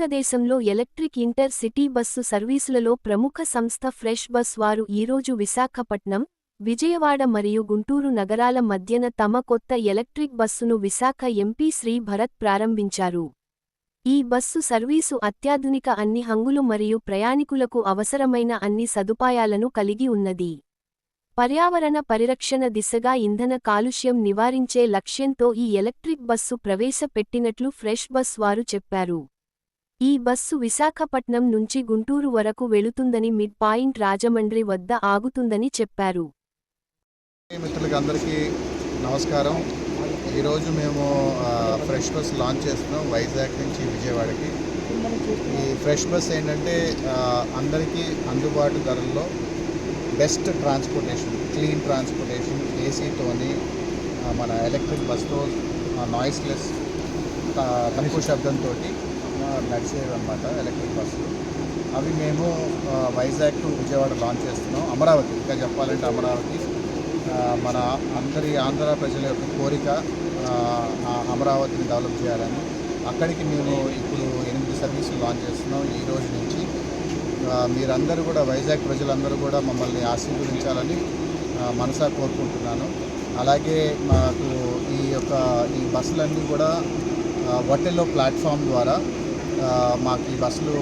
భారతదేశంలో electric intercity bus సర్వీసులలో ప్రముఖ సంస్థ ఫ్రెష్ బస్ వారు ఈరోజు విశాఖపట్నం విజయవాడ మరియు గుంటూరు నగరాల మధ్యన తమ కొత్త ఎలక్ట్రిక్ బస్సును విశాఖ ఎంపీ శ్రీ భరత్ ప్రారంభించారు. ఈ బస్సు సర్వీసు అత్యాధునిక అన్ని హంగులు మరియు ప్రయాణికులకు అవసరమైన అన్ని సదుపాయాలను కలిగి ఉన్నది. పర్యావరణ పరిరక్షణ దిశగా ఇంధన కాలుష్యం నివారించే లక్ష్యంతో ఈ ఎలక్ట్రిక్ బస్సు ప్రవేశపెట్టినట్లు ఫ్రెష్ బస్ వారు చెప్పారు. ఈ బస్సు విశాఖపట్నం నుంచి గుంటూరు వరకు వెళుతుందని మిడ్ పాయింట్ రాజమండ్రి వద్ద ఆగుతుందని చెప్పారు. మిత్రులకి అందరికీ నమస్కారం. ఈరోజు మేము ఫ్రెష్ బస్ లాంచ్ చేస్తున్నాం వైజాగ్ నుంచి విజయవాడకి. ఈ ఫ్రెష్ బస్ ఏంటంటే అందరికీ అందుబాటు ధరల్లో బెస్ట్ ట్రాన్స్పోర్టేషన్ క్లీన్ ట్రాన్స్పోర్టేషన్ ఏసీతోని మన ఎలక్ట్రిక్ బస్తో నాయిస్లెస్ తక్కువ శబ్దంతో నడిచేవి అనమాట ఎలక్ట్రిక్ బస్సులు. అవి మేము వైజాగ్ టు విజయవాడ లాంచ్ చేస్తున్నాం. అమరావతి ఇంకా చెప్పాలంటే అమరావతి. మన అందరి ఆంధ్ర ప్రజల యొక్క కోరిక అమరావతిని డెవలప్ చేయాలని. అక్కడికి మేము ఇప్పుడు ఎనిమిది సర్వీసులు లాంచ్ చేస్తున్నాం. ఈ రోజు నుంచి మీరందరూ కూడా వైజాగ్ ప్రజలందరూ కూడా మమ్మల్ని ఆశీర్వదించాలని మనసా కోరుకుంటున్నాను. అలాగే మాకు ఈ యొక్క ఈ బస్సులన్నీ కూడా ఆ, ప్లాట్ఫామ్ ద్వారా మాకు ఈ బస్సులు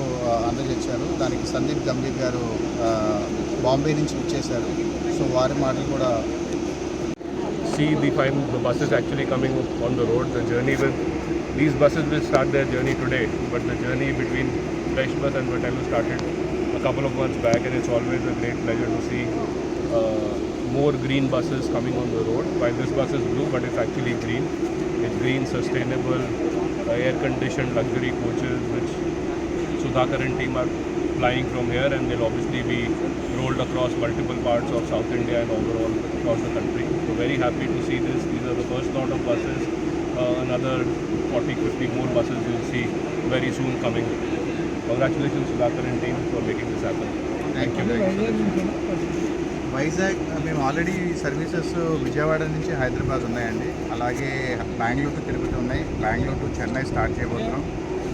అందజేశారు. దానికి సందీప్ గంభీర్ గారు బాంబే నుంచి ఇచ్చేశారు సో వారి మాటలు కూడా see the five buses actually coming on the road the journey with these buses will start their journey today but the journey between Fresh Bus and but I started a couple of months back and it's always a great pleasure to see more green buses coming on the road by this buses blue but it's actually green it's green sustainable air-conditioned luxury coaches which Sudhakar and team are flying from here and they'll obviously be rolled across multiple parts of South India and overall across the country. So very happy to see this. These are the first lot of buses. Uh, another 40, 50 more buses you'll see very soon coming. Congratulations Sudhakar and team for making this happen. Thank you. Thank you. Vizag మేము already services Vijayawada నుంచి హైదరాబాద్ ఉన్నాయండి. అలాగే Bengaluru to Tirupati ఉన్నాయి. Bengaluru to Chennai start చేయబోతున్నాం.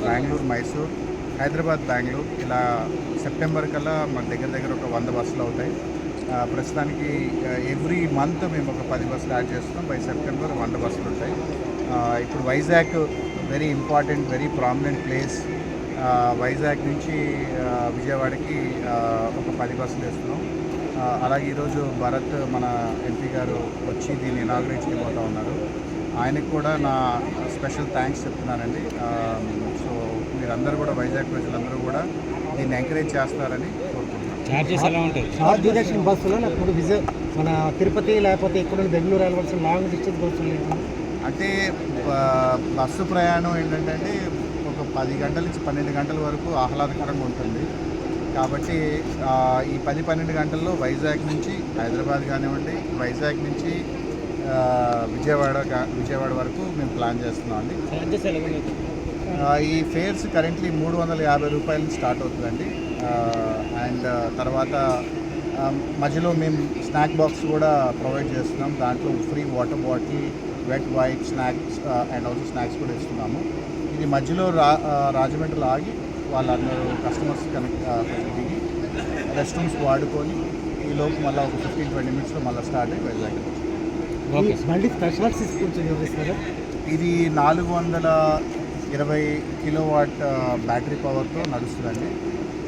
బెంగళూరు మైసూర్ హైదరాబాద్ బెంగళూరు. ఇలా September కల్లా మన దగ్గర దగ్గర ఒక వంద బస్సులు అవుతాయి. ప్రస్తుతానికి ఎవ్రీ మంత్ మేము ఒక పది బస్సులు యాడ్ చేస్తున్నాం. బై సెప్టెంబర్ వంద బస్సులు ఉంటాయి. ఇప్పుడు Vizag very important very prominent place. Vizag నుంచి విజయవాడకి ఒక పది బస్సులు వేస్తున్నాం. అలాగే ఈరోజు భరత్ మన ఎంపీ గారు వచ్చి దీన్ని ఇనాగ్రేట్ చేయబోతా ఉన్నారు. ఆయనకు కూడా నా స్పెషల్ థ్యాంక్స్ చెప్తున్నానండి. ఆ, సో మీరందరూ కూడా వైజాగ్ ప్రజలందరూ కూడా దీన్ని ఎంకరేజ్ చేస్తారని కోరుకుంటున్నాను. బస్సులో నాకు మన తిరుపతి లేకపోతే ఇక్కడ బెంగళూరు వెళ్ళవలసిన లాంగ్ డిస్టెన్స్ బస్సులు. అంటే బస్సు ప్రయాణం ఏంటంటే అండి, ఒక పది గంటల నుంచి పన్నెండు గంటల వరకు ఆహ్లాదకరంగా ఉంటుంది. కాబట్టి ఈ పది పన్నెండు గంటల్లో వైజాగ్ నుంచి హైదరాబాద్ కానివ్వండి వైజాగ్ నుంచి విజయవాడ విజయవాడ వరకు మేము ప్లాన్ చేస్తున్నాం అండి. ఈ ఫేర్స్ కరెంట్లీ మూడు వందల యాభై రూపాయల స్టార్ట్ అవుతుందండి. అండ్ తర్వాత మధ్యలో మేము స్నాక్ బాక్స్ కూడా ప్రొవైడ్ చేస్తున్నాం. దాంట్లో free water bottle wet white snacks and also snacks కూడా ఇస్తున్నాము. ఇది మధ్యలో రా రాజమండ్రిలో ఆగి వాళ్ళందరూ కస్టమర్స్ కనెక్ట్ దిగి రెస్ట్ రూమ్స్ వాడుకొని ఈ లోపు మళ్ళీ ఒక ఫిఫ్టీన్ ట్వంటీ మినిట్స్లో మళ్ళీ స్టార్ట్ అయ్యి స్పెషలిస్ట్ కొంచెం వివరిస్తారా? ఇది నాలుగు వందల ఇరవై కిలోవాట్ ఆ, బ్యాటరీ పవర్తో నడుస్తుందండి.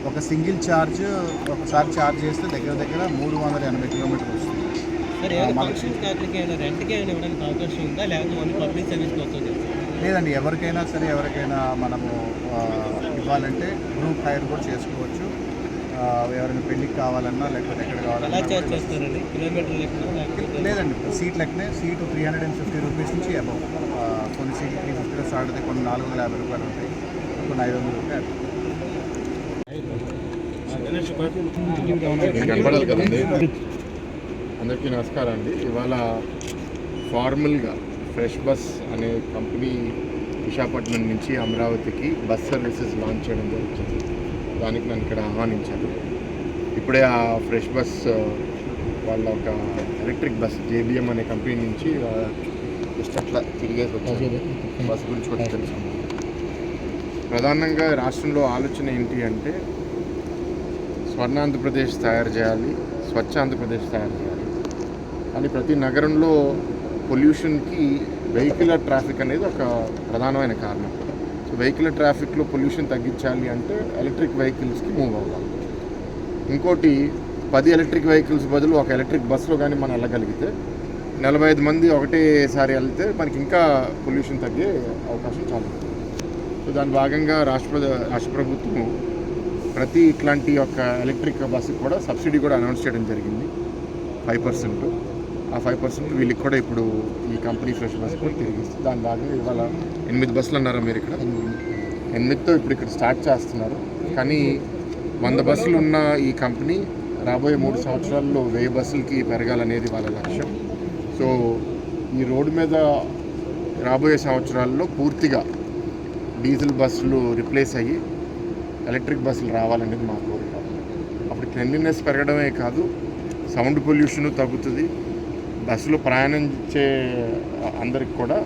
ఒక సింగిల్ ఛార్జ్ ఒకసారి ఛార్జ్ చేస్తే దగ్గర దగ్గర మూడు వందల ఎనభై కిలోమీటర్లు వస్తుంది. మళ్ళీ- అవకాశం ఉందా? లేకపోతే పబ్లిక్ వస్తుంది లేదండి ఎవరికైనా సరే ఎవరికైనా మనము ఇవ్వాలంటే గ్రూప్ హైర్ కూడా చేసుకోవచ్చు. ఎవరైనా పెళ్ళికి కావాలన్నా లేకపోతే ఎక్కడ కావాలన్నా లేదండి సీట్ లెక్కనే seat three hundred and fifty rupees నుంచి అబౌవ్ కొన్ని సీట్లు త్రీ ఫిఫ్టీలో స్టార్ట్ అవుతాయి కొన్ని నాలుగు వందల యాభై రూపాయలు ఉంటాయి. కొన్ని ఐదు వందల రూపాయలు. కనపడాలి కదండి? అందరికీ నమస్కారం అండి. ఇవాళ ఫార్మల్గా ఫ్రెష్ బస్ అనే కంపెనీ విశాఖపట్నం నుంచి అమరావతికి బస్ సర్వీసెస్ లాంచ్ చేయడం జరుగుతుంది. దానికి నన్ను ఇక్కడ ఆహ్వానించారు. ఇప్పుడే ఆ ఫ్రెష్ బస్ వాళ్ళ ఒక ఎలక్ట్రిక్ బస్ జేబిఎం అనే కంపెనీ నుంచి జస్ట్ అట్లా తిరిగేసి బస్ గురించి కూడా తెలుసుకున్నాను ప్రధానంగా రాష్ట్రంలో ఆలోచన ఏంటి అంటే స్వర్ణ ఆంధ్రప్రదేశ్ తయారు చేయాలి స్వచ్ఛ ఆంధ్రప్రదేశ్ తయారు చేయాలి. కానీ ప్రతి నగరంలో పొల్యూషన్కి వెహికల్ ట్రాఫిక్ అనేది ఒక ప్రధానమైన కారణం. సో వెహికల్ ట్రాఫిక్లో పొల్యూషన్ తగ్గించాలి అంటే ఎలక్ట్రిక్ వెహికల్స్కి మూవ్ అవ్వాలి. ఇంకోటి పది ఎలక్ట్రిక్ వెహికల్స్ బదులు ఒక ఎలక్ట్రిక్ బస్సులో కానీ మనం వెళ్ళగలిగితే నలభై ఐదు మంది ఒకటేసారి వెళ్తే మనకి ఇంకా పొల్యూషన్ తగ్గే అవకాశం చాలా ఉంది. సో దాని భాగంగా రాష్ట్ర రాష్ట్ర ప్రభుత్వం ప్రతి ఇట్లాంటి ఒక ఎలక్ట్రిక్ బస్సుకి కూడా సబ్సిడీ కూడా అనౌన్స్ చేయడం జరిగింది. Five percent. ఆ ఫైవ్ పర్సెంట్ వీళ్ళకి కూడా ఇప్పుడు ఈ కంపెనీ ఫ్రెష్ బస్ కూడా తిరిగి దాని భాగంగా ఇవాళ ఎనిమిది బస్సులు అన్నారు మీరు ఇక్కడ ఎనిమిదితో ఇప్పుడు ఇక్కడ స్టార్ట్ చేస్తున్నారు. కానీ వంద బస్సులు ఉన్న ఈ కంపెనీ రాబోయే మూడు సంవత్సరాల్లో వెయ్యి బస్సులకి పెరగాలనేది వాళ్ళ లక్ష్యం. సో ఈ రోడ్డు మీద రాబోయే సంవత్సరాల్లో పూర్తిగా డీజిల్ బస్సులు రిప్లేస్ అయ్యి ఎలక్ట్రిక్ బస్సులు రావాలనేది మా కోరిక. అప్పుడు క్లెన్లీనెస్ పెరగడమే కాదు సౌండ్ పొల్యూషన్ తగ్గుతుంది. బస్సులో ప్రయాణించే అందరికి కూడా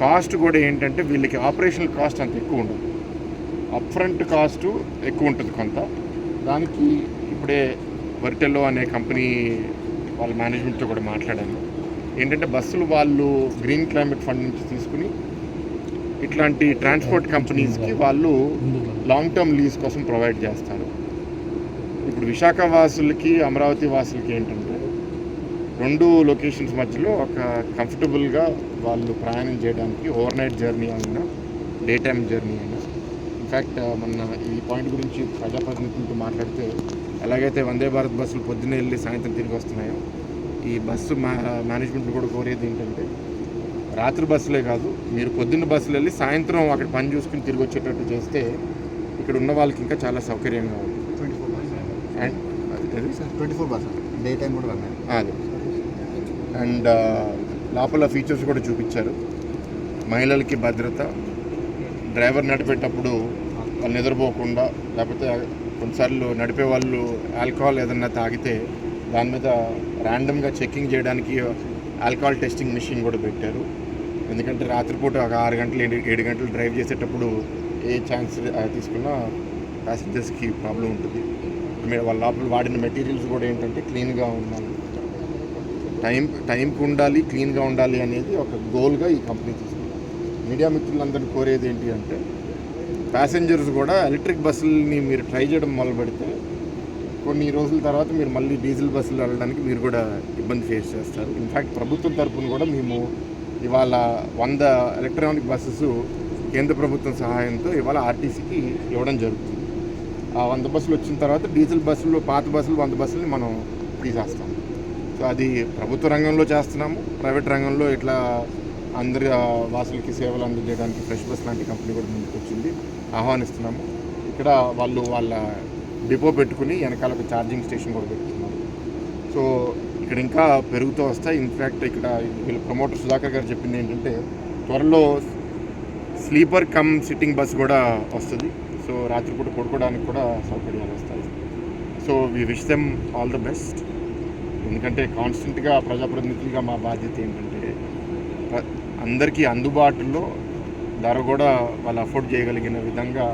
కాస్ట్ కూడా ఏంటంటే వీళ్ళకి ఆపరేషనల్ కాస్ట్ అంత ఎక్కువ ఉండదు. అప్ఫ్రంట్ కాస్ట్ ఎక్కువ ఉంటుంది కొంత. దానికి ఇప్పుడే వర్టెల్లో అనే కంపెనీ వాళ్ళ మేనేజ్మెంట్తో కూడా మాట్లాడాను. ఏంటంటే బస్సులు వాళ్ళు గ్రీన్ క్లైమేట్ ఫండ్ నుంచి తీసుకుని ఇట్లాంటి ట్రాన్స్పోర్ట్ కంపెనీస్కి వాళ్ళు లాంగ్ టర్మ్ లీజ్ కోసం ప్రొవైడ్ చేస్తారు. ఇప్పుడు విశాఖ వాసులకి అమరావతి వాసులకి ఏంటంటే రెండు లొకేషన్స్ మధ్యలో ఒక కంఫర్టబుల్గా వాళ్ళు ప్రయాణం చేయడానికి ఓవర్ నైట్ జర్నీ అయినా డే టైమ్ జర్నీ అయినా ఇన్ఫ్యాక్ట్ మొన్న ఈ పాయింట్ గురించి ప్రజాప్రతినిధులతో మాట్లాడితే ఎలాగైతే వందే భారత్ బస్సులు పొద్దున్నే వెళ్ళి సాయంత్రం తిరిగి వస్తున్నాయో ఈ బస్సు మేనేజ్మెంట్ కూడా కోరేది ఏంటంటే రాత్రి బస్సులే కాదు మీరు పొద్దున్న బస్సులు వెళ్ళి సాయంత్రం అక్కడ పని చూసుకుని తిరిగి వచ్చేటట్టు చేస్తే ఇక్కడ ఉన్న వాళ్ళకి ఇంకా చాలా సౌకర్యంగా ఉంది twenty four bus twenty four bus day time కూడా అదే. అండ్ లోపల ఫీచర్స్ కూడా చూపించారు. మహిళలకి భద్రత డ్రైవర్ నడిపేటప్పుడు వాళ్ళు నిద్రపోకుండా లేకపోతే కొన్నిసార్లు నడిపే వాళ్ళు ఆల్కహాల్ ఏదన్నా తాగితే దాని మీద ర్యాండమ్గా చెక్కింగ్ చేయడానికి ఆల్కహాల్ టెస్టింగ్ మిషన్ కూడా పెట్టారు. ఎందుకంటే రాత్రిపూట ఒక ఆరు గంటలు ఏడు ఏడు గంటలు డ్రైవ్ చేసేటప్పుడు ఏ ఛాన్స్ తీసుకున్నా ప్యాసింజర్స్కి ప్రాబ్లం ఉంటుంది. మీరు వాళ్ళ లోపల వాడిన మెటీరియల్స్ కూడా ఏంటంటే క్లీన్గా ఉండాలి. టైం టైంకి ఉండాలి క్లీన్గా ఉండాలి అనేది ఒక గోల్గా ఈ కంపెనీ తీసుకుంది. మీడియా మిత్రులందరూ కోరేది ఏంటి అంటే ప్యాసింజర్స్ కూడా ఎలక్ట్రిక్ బస్సులని మీరు ట్రై చేయడం మొదలు పెడితే కొన్ని రోజుల తర్వాత మీరు మళ్ళీ డీజిల్ బస్సులు వెళ్ళడానికి మీరు కూడా ఇబ్బంది ఫేస్ చేస్తారు. ఇన్ఫ్యాక్ట్ ప్రభుత్వం తరపున కూడా మేము ఇవాళ వంద ఎలక్ట్రానిక్ బస్సెస్ కేంద్ర ప్రభుత్వం సహాయంతో ఇవాళ ఆర్టీసీకి ఇవ్వడం జరుగుతుంది. ఆ వంద బస్సులు వచ్చిన తర్వాత డీజిల్ బస్సులు పాత బస్సులు వంద బస్సులని మనం తీసేస్తాం. సో అది ప్రభుత్వ రంగంలో చేస్తున్నాము. ప్రైవేట్ రంగంలో ఇట్లా అందరి వాసులకి సేవలు అందజేయడానికి ఫ్రెష్ బస్ లాంటి కంపెనీ కూడా ముందుకు వచ్చింది ఆహ్వానిస్తున్నాము. ఇక్కడ వాళ్ళు వాళ్ళ డిపో పెట్టుకుని వెనకాల ఒక ఛార్జింగ్ స్టేషన్ కూడా పెట్టుకున్నారు. సో ఇక్కడ ఇంకా పెరుగుతూ వస్తాయి. ఇన్ఫ్యాక్ట్ ఇక్కడ వీళ్ళ ప్రమోటర్ సుధాకర్ గారు చెప్పింది ఏంటంటే త్వరలో స్లీపర్ కమ్ సిట్టింగ్ బస్ కూడా వస్తుంది. సో రాత్రిపూట పడుకోవడానికి కూడా సౌకర్యాలు వస్తాయి. So we wish them all the best. ఎందుకంటే కాన్స్టెంట్గా ప్రజాప్రతినిధులుగా మా బాధ్యత ఏంటంటే అందరికీ అందుబాటులో ధర కూడా వాళ్ళు అఫోర్డ్ చేయగలిగిన విధంగా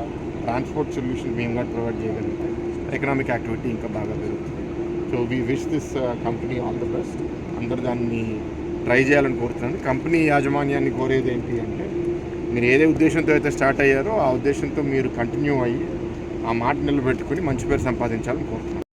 ట్రాన్స్పోర్ట్ సొల్యూషన్ మేము కూడా ప్రొవైడ్ చేయగలిగితే. ఎకనామిక్ యాక్టివిటీ ఇంకా బాగా పెరుగుతుంది. So we wish this company all the best అందరు దాన్ని ట్రై చేయాలని కోరుతున్నాను. కంపెనీ యాజమాన్యాన్ని కోరేది ఏంటి అంటే మీరు ఏదే ఉద్దేశంతో అయితే స్టార్ట్ అయ్యారో ఆ ఉద్దేశంతో మీరు కంటిన్యూ అయ్యి ఆ మాట నిలబెట్టుకుని మంచి పేరు సంపాదించాలని కోరుతున్నాను.